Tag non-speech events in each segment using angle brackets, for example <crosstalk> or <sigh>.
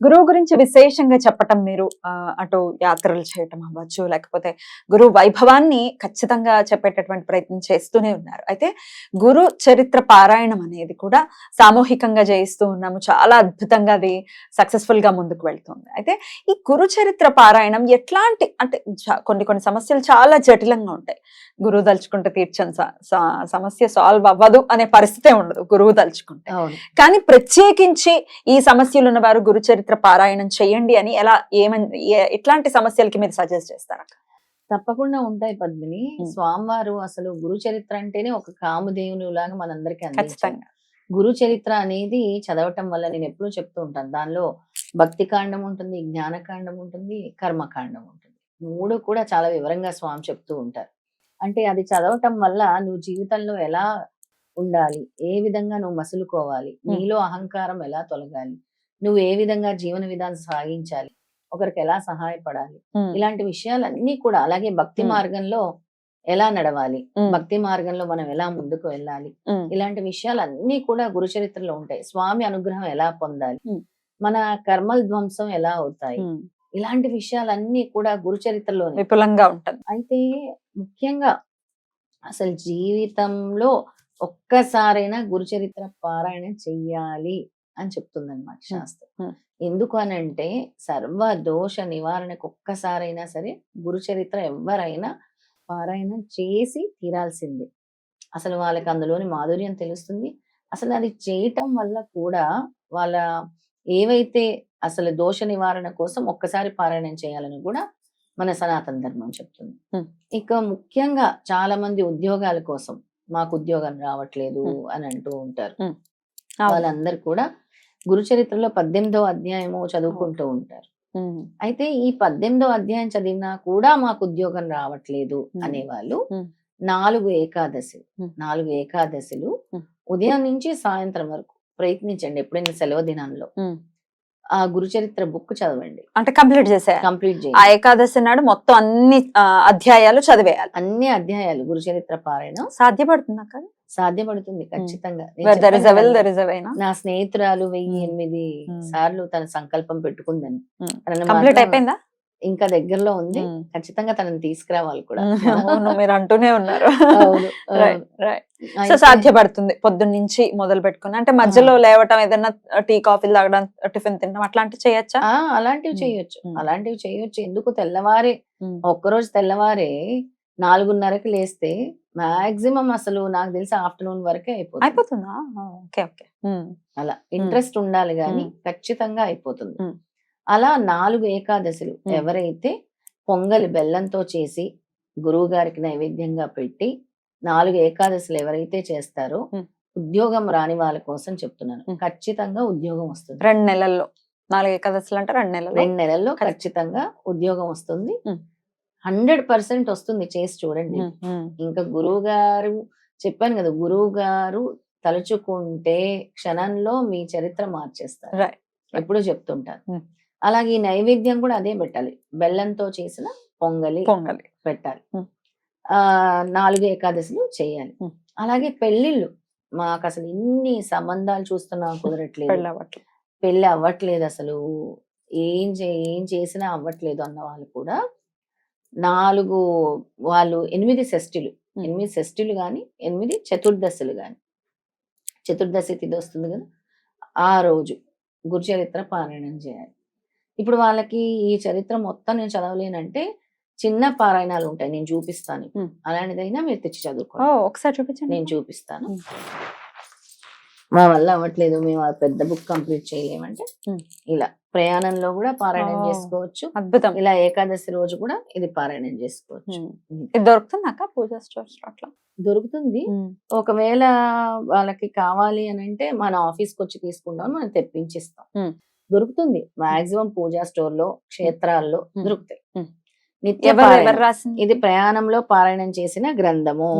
గురువు గురించి విశేషంగా చెప్పటం మీరు అటు యాత్రలు చేయటం అవ్వచ్చు లేకపోతే గురు వైభవాన్ని ఖచ్చితంగా చెప్పేటటువంటి ప్రయత్నం చేస్తూనే ఉన్నారు. అయితే గురు చరిత్ర పారాయణం అనేది కూడా సామూహికంగా చేయిస్తూ ఉన్నాము. చాలా అద్భుతంగా అది సక్సెస్ఫుల్గా ముందుకు వెళ్తుంది. అయితే ఈ గురు చరిత్ర పారాయణం ఎట్లాంటి అంటే కొన్ని కొన్ని సమస్యలు చాలా జటిలంగా ఉంటాయి. గురువు తలుచుకుంటే తీర్చని సమస్య సాల్వ్ అవ్వదు అనే పరిస్థితే ఉండదు గురువు తలుచుకుంటే. కానీ ప్రత్యేకించి ఈ సమస్యలు ఉన్న వారు గురు చరిత్ర పారాయణం చేయండి అని ఎలా ఏమని ఎట్లాంటి సమస్యలకి మీరు సజెస్ట్ చేస్తారా తప్పకుండా ఉంటాయి పద్మిని. స్వామివారు అసలు గురు చరిత్ర అంటేనే ఒక కామదేవుని లాగా మనందరికీ ఖచ్చితంగా. గురు చరిత్ర అనేది చదవటం వల్ల నేను ఎప్పుడూ చెప్తూ ఉంటాను. దానిలో భక్తి కాండం ఉంటుంది జ్ఞానకాండం ఉంటుంది కర్మకాండం ఉంటుంది. మూడు కూడా చాలా వివరంగా స్వామి చెప్తూ ఉంటారు. అంటే అది చదవటం వల్ల నువ్వు జీవితంలో ఎలా ఉండాలి? ఏ విధంగా నువ్వు మసులుకోవాలి? నీలో అహంకారం ఎలా తొలగాలి? నువ్వు ఏ విధంగా జీవన విధానం సాగించాలి? ఒకరికి ఎలా సహాయపడాలి? ఇలాంటి విషయాలన్నీ కూడా అలాగే భక్తి. మార్గంలో ఎలా నడవాలి? భక్తి మార్గంలో మనం ఎలా ముందుకు వెళ్ళాలి? ఇలాంటి విషయాలన్నీ కూడా గురు చరిత్రలో ఉంటాయి. స్వామి అనుగ్రహం ఎలా పొందాలి. మన కర్మల ధ్వంసం ఎలా అవుతాయి. ఇలాంటి విషయాలన్నీ కూడా గురు చరిత్రలోనే. విపులంగా ఉంటుంది. అయితే ముఖ్యంగా అసలు జీవితంలో ఒక్కసారైనా గురు చరిత్ర పారాయణం చెయ్యాలి. అని చెప్తుంది అనమాట శాస్త్రం. ఎందుకు అని అంటే సర్వ దోష నివారణకు ఒక్కసారైనా సరే గురు చరిత్ర ఎవరైనా పారాయణం చేసి తీరాల్సిందే అసలు వాళ్ళకి అందులోని మాధుర్యం తెలుస్తుంది అసలు అది చేయటం వల్ల కూడా వాళ్ళ ఏవైతే అసలు దోష నివారణ కోసం ఒక్కసారి పారాయణం చేయాలని కూడా మన సనాతన ధర్మం చెప్తుంది. ఇక ముఖ్యంగా చాలా మంది ఉద్యోగాల కోసం మాకు ఉద్యోగం రావట్లేదు. అని అంటూ ఉంటారు. వాళ్ళందరూ కూడా గురు చరిత్రలో పద్దెనిమిదో అధ్యాయము చదువుకుంటూ ఉంటారు అయితే ఈ పద్దెనిమిదో అధ్యాయం చదివినా కూడా మాకు ఉద్యోగం రావట్లేదు. అనేవాళ్ళు. నాలుగు ఏకాదశులు Hmm. నాలుగు ఏకాదశులు. ఉదయం నుంచి సాయంత్రం వరకు ప్రయత్నించండి ఎప్పుడైనా సెలవు దినాల్లో ఉమ్. ఆ గురు చరిత్ర బుక్ చదవండి అంటే కంప్లీట్ చేసేయాలి కంప్లీట్ ఆ చేయండి ఏకాదశి నాడు మొత్తం అన్ని ఆ, అధ్యాయాలు చదివేయాలి అన్ని అధ్యాయాలు గురు చరిత్ర పారాయణం సాధ్యపడుతుందా కదా సాధ్యపడుతుంది ఖచ్చితంగా. ఇస్ అవైనా నా స్నేహితురాలు వెయ్యి Hmm. ఎనిమిది Hmm. సార్లు తన సంకల్పం పెట్టుకుందని. Hmm. కంప్లీట్ అయిపోయిందా? ఇంకా దగ్గరలో ఉంది. ఖచ్చితంగా తనని తీసుకురావాలి కూడా. <laughs> మీరు అంటూనే ఉన్నారు. సో <laughs> సాధ్యపడుతుంది పొద్దున్న నుంచి మొదలు పెట్టుకుని. అంటే మధ్యలో లేవటం ఏదైనా టీ కాఫీలు తాగడం టిఫిన్ తినడం అట్లాంటివి చేయొచ్చా? అలాంటివి చేయొచ్చు. అలాంటివి చేయొచ్చు. ఎందుకు తెల్లవారే? ఒక్కరోజు తెల్లవారే నాలుగున్నరకి లేస్తే మాక్సిమం అసలు నాకు తెలిసి ఆఫ్టర్నూన్ వరకే అయిపోతుంది అయిపోతుందా ఓకే ఓకే అలా ఇంట్రెస్ట్ ఉండాలి కానీ. ఖచ్చితంగా అయిపోతుంది. అలా నాలుగు ఏకాదశులు. ఎవరైతే పొంగలి బెల్లంతో చేసి గురువు గారికి నైవేద్యంగా పెట్టి నాలుగు ఏకాదశులు ఎవరైతే చేస్తారో. ఉద్యోగం రాని వాళ్ళ కోసం చెప్తున్నాను. ఖచ్చితంగా ఉద్యోగం వస్తుంది రెండు నెలల్లో నాలుగు ఏకాదశులు అంటే రెండు నెలల్లో రెండు నెలల్లో ఖచ్చి- ఖచ్చితంగా ఉద్యోగం వస్తుంది. హండ్రెడ్ పర్సెంట్ వస్తుంది చేసి చూడండి. ఇంకా గురువు గారు చెప్పాను కదా గురువు గారు తలుచుకుంటే క్షణంలో మీ చరిత్ర మార్చేస్తారు. ఎప్పుడు చెప్తుంటారు. అలాగే ఈ నైవేద్యం కూడా అదే పెట్టాలి. బెల్లంతో చేసిన పొంగలి పొంగలి. పెట్టాలి. ఆ నాలుగు ఏకాదశులు చేయాలి. అలాగే పెళ్ళిళ్ళు మాకు అసలు ఇన్ని సంబంధాలు చూస్తున్నా కుదరట్లేదు. పెళ్ళి అవ్వట్లేదు అసలు. ఏం చే ఏం చేసినా అవ్వట్లేదు అన్న వాళ్ళు కూడా నాలుగు వాళ్ళు ఎనిమిది షష్ఠులు. ఎనిమిది షష్ఠులు కానీ ఎనిమిది చతుర్దశులు కానీ చతుర్దశి తిథి వస్తుంది కదా ఆ రోజు గురు చరిత్ర పారాయణం చేయాలి. ఇప్పుడు వాళ్ళకి ఈ చరిత్ర మొత్తం నేను చదవలేనంటే చిన్న పారాయణాలు ఉంటాయి. నేను చూపిస్తాను. అలాంటిదైనా మీరు తెచ్చి ఓ చదువుకోండి ఒకసారి చూపించండి నేను చూపిస్తాను. మా వల్ల అవ్వట్లేదు మేము ఆ పెద్ద బుక్ కంప్లీట్ చేయలేమంటే. ఇలా ప్రయాణంలో కూడా పారాయణం. చేసుకోవచ్చు. అద్భుతం. ఇలా ఏకాదశి రోజు కూడా ఇది పారాయణం చేసుకోవచ్చు. ఇది దొరుకుతుంది అక్క పూజ స్టోర్స్ అట్లా? దొరుకుతుంది. ఒకవేళ వాళ్ళకి కావాలి అని అంటే మన ఆఫీస్కి వచ్చి తీసుకుంటాం మనం తెప్పించిస్తాం. దొరుకుతుంది. మాక్సిమం పూజా స్టోర్లో క్షేత్రాల్లో. దొరుకుతాయి. నిత్య ఇది ప్రయాణంలో పారాయణం చేసిన గ్రంథము.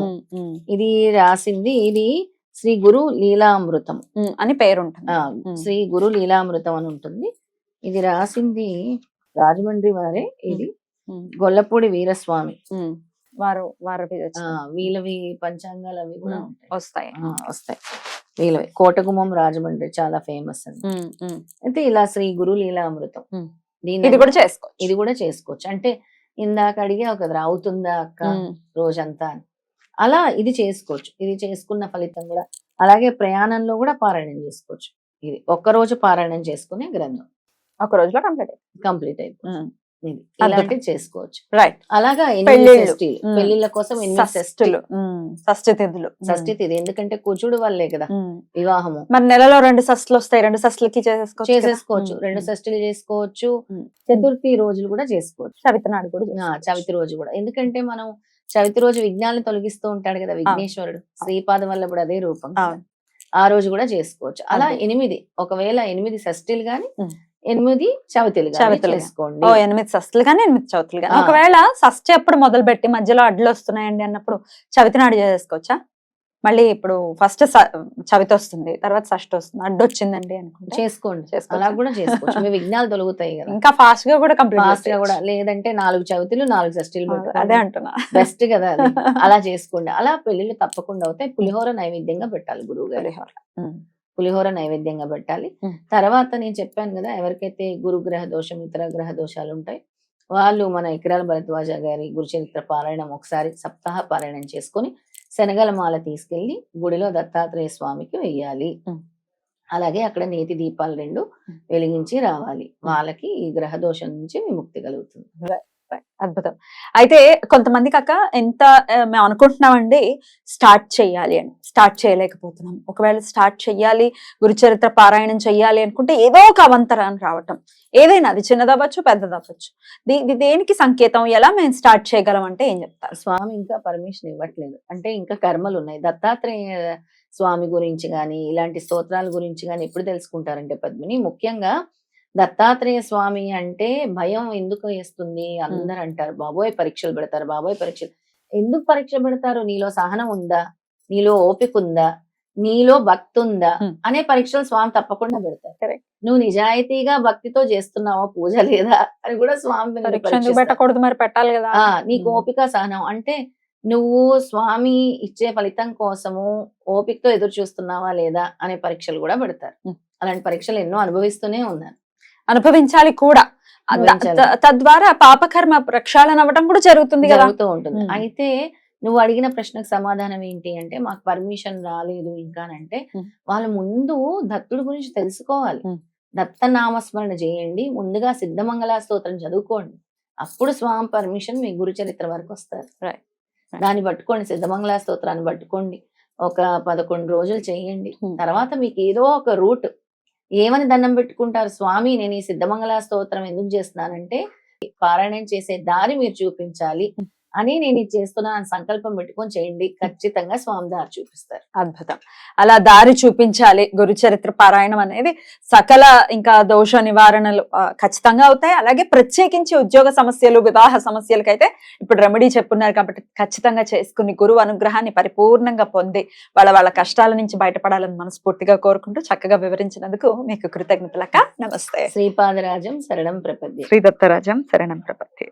ఇది రాసింది ఇది శ్రీ గురు లీలామృతం. అని పేరు ఉంటుంది శ్రీ గురు లీలామృతం అని ఉంటుంది. ఇది రాసింది రాజమండ్రి వారే. ఇది గొల్లపూడి వీరస్వామి. వారు వారు వీళ్ళవి పంచాంగాలు అవి కూడా వస్తాయి. వస్తాయి. వీళ్ళవి. కోటగుమ్మం రాజమండ్రి చాలా ఫేమస్ అండి. అయితే ఇలా శ్రీ గురు లీలామృతం. దీన్ని ఇది కూడా చేసుకోవచ్చు. ఇది కూడా చేసుకోవచ్చు. అంటే ఇందాక అడిగావు కదరా అవుతుందా అక్క రోజంతా అని. అలా ఇది చేసుకోవచ్చు. ఇది చేసుకున్న ఫలితం కూడా అలాగే ప్రయాణంలో కూడా పారాయణం చేసుకోవచ్చు. ఇది ఒక్క రోజు పారాయణం చేసుకునే గ్రంథం. ఒక రోజులో కంప్లీట్ కంప్లీట్ అయిపోతుంది. ఇది. ఇలాంటివి చేసుకోవచ్చు. రైట్ అలాగా. షష్ఠీలు. పెళ్ళిళ్ళ కోసం ఎనిమిది షష్ఠులు. షష్ఠి? తిథులు షష్ఠి తిథి. ఎందుకంటే కుజుడు వల్లే కదా. వివాహము. మరి నెలలో రెండు షష్ఠులు వస్తాయి. రెండు షష్ఠులకి చేసేసుకోవచ్చు? చేసేసుకోవచ్చు. రెండు. షష్ఠులు చేసుకోవచ్చు. చతుర్థి రోజులు కూడా చేసుకోవచ్చు. చవితి నాడు కూడా. చవితి రోజు కూడా. ఎందుకంటే మనం చవితి రోజు విఘ్నాలను తొలగిస్తూ ఉంటాడు కదా విఘ్నేశ్వరుడు శ్రీపాదం వల్ల కూడా అదే రూపం. ఆ రోజు కూడా చేసుకోవచ్చు అలా. ఎనిమిది ఒకవేళ ఎనిమిది షష్ఠీలు గాని. ఎనిమిది చవితిలు చవితులు గాని. చేసుకోండి ఓ ఎనిమిది షష్ఠులు కానీ ఎనిమిది చవితులు కానీ. ఒకవేళ షష్ఠి ఎప్పుడు మొదలు పెట్టి మధ్యలో అడ్లు వస్తున్నాయండి అన్నప్పుడు చవితి నాడు చేసేసుకోవచ్చా మళ్ళీ ఇప్పుడు ఫస్ట్ చవితి వస్తుంది తర్వాత షష్ఠి వస్తుంది అడ్డు వచ్చిందండి అనుకుంటే చేసుకోండి. చేసుకోవచ్చా? అలా కూడా చేసుకోవచ్చు. మీ విఘ్నాలు తొలగుతాయి కదా. ఇంకా ఫాస్ట్గా కూడా కంప్లీట్ ఫాస్ట్గా కూడా లేదంటే నాలుగు చవితులు నాలుగు షష్ఠీలు అదే అంటున్నా. బెస్ట్ కదా <laughs> అలా చేసుకోండి. అలా పెళ్ళిళ్ళు తప్పకుండా అవుతాయి. పులిహోర నైవేద్యంగా పెట్టాలి గురువు గారు పులిహోర. నైవేద్యంగా పెట్టాలి. తర్వాత నేను చెప్పాను కదా ఎవరికైతే గురుగ్రహ దోషం ఇతర గ్రహ దోషాలు ఉంటాయి వాళ్ళు మన ఇకరాల భరద్వాజ గారి గురుచరిత్ర పారాయణం ఒకసారి సప్తాహ పారాయణం చేసుకొని శనగల మాల తీసుకెళ్ళి గుడిలో దత్తాత్రేయ స్వామికి వెయ్యాలి. అలాగే అక్కడ నేతి దీపాలు రెండు. వెలిగించి రావాలి వాళ్ళకి ఈ గ్రహ దోషం నుంచి విముక్తి కలుగుతుంది అద్భుతం. అయితే కొంతమంది కాక ఎంత మేము అనుకుంటున్నామండి స్టార్ట్ చేయాలి అని స్టార్ట్ చేయలేకపోతున్నాం. ఒకవేళ స్టార్ట్ చెయ్యాలి గురుచరిత్ర పారాయణం చెయ్యాలి అనుకుంటే ఏదో ఒక అవంతరాన్ని రావటం. ఏదైనా అది చిన్నదవ్వచ్చు పెద్దదవ్వచ్చు. దీ- ఇది దేనికి సంకేతం? ఎలా మేము స్టార్ట్ చేయగలం అంటే ఏం చెప్తారు? స్వామి ఇంకా పర్మిషన్ ఇవ్వట్లేదు. అంటే ఇంకా కర్మలు ఉన్నాయి. దత్తాత్రేయ స్వామి గురించి కానీ ఇలాంటి స్తోత్రాల గురించి కానీ ఎప్పుడు తెలుసుకుంటారంటే పద్మిని? ముఖ్యంగా దత్తాత్రేయ స్వామి అంటే భయం ఎందుకు వేస్తుంది? అందరు అంటారు బాబోయ్ పరీక్షలు పెడతారు బాబోయ్ పరీక్షలు. ఎందుకు పరీక్ష పెడతారు? నీలో సహనం ఉందా? నీలో ఓపిక ఉందా? నీలో భక్తి ఉందా. అనే పరీక్షలు స్వామి తప్పకుండా పెడతారు. నువ్వు నిజాయితీగా భక్తితో చేస్తున్నావా? పూజ లేదా? అని కూడా స్వామి. పెట్టకూడదు మరి? పెట్టాలి కదా. నీకు. ఓపిక సహనం. అంటే నువ్వు స్వామి ఇచ్చే ఫలితం కోసము ఓపికతో ఎదురు చూస్తున్నావా లేదా? అనే పరీక్షలు కూడా పెడతారు. అలాంటి పరీక్షలు ఎన్నో అనుభవిస్తూనే ఉన్నాను అనుభవించాలి కూడా. తద్వారా పాపకర్మ ప్రక్షాళన అవ్వటం కూడా జరుగుతుంది కదా. జరుగుతూ ఉంటుంది. అయితే నువ్వు అడిగిన ప్రశ్నకు సమాధానం ఏంటి అంటే మాకు పర్మిషన్ రాలేదు ఇంకా అంటే. వాళ్ళు ముందు దత్తుడి గురించి తెలుసుకోవాలి. దత్త నామస్మరణ చేయండి. ముందుగా సిద్ధమంగళ స్తోత్రం చదువుకోండి. అప్పుడు స్వామి పర్మిషన్ మీ గురు చరిత్ర వరకు వస్తారు. దాన్ని పట్టుకోండి. సిద్ధమంగళ స్తోత్రాన్ని పట్టుకోండి. ఒక పదకొండు రోజులు చేయండి. తర్వాత మీకు ఏదో ఒక రూట్ ఏమని దండం పెట్టుకుంటారు? స్వామి నేను ఈ సిద్ధమంగళ స్తోత్రం ఎందుకు చేస్తున్నానంటే పారాయణం చేసే దారి మీరు చూపించాలి. అని నేను ఇది చేస్తున్నా అని సంకల్పం పెట్టుకొని చేయండి. ఖచ్చితంగా స్వామి దారి చూపిస్తారు. అద్భుతం. అలా దారి చూపించాలి. గురు చరిత్ర పారాయణం అనేది సకల ఇంకా దోష నివారణలు ఖచ్చితంగా అవుతాయి. అలాగే ప్రత్యేకించి ఉద్యోగ సమస్యలు వివాహ సమస్యలకైతే ఇప్పుడు రెమెడీ చెప్పున్నారు కాబట్టి ఖచ్చితంగా చేసుకుని గురువు అనుగ్రహాన్ని పరిపూర్ణంగా పొంది వాళ్ళ వాళ్ళ కష్టాల నుంచి బయటపడాలని మనస్ఫూర్తిగా కోరుకుంటూ చక్కగా వివరించినందుకు మీకు కృతజ్ఞతలక నమస్తే. శ్రీపాదరాజం శరణం ప్రపద్య. శ్రీ దత్తరాజం శరణం ప్రపత్తి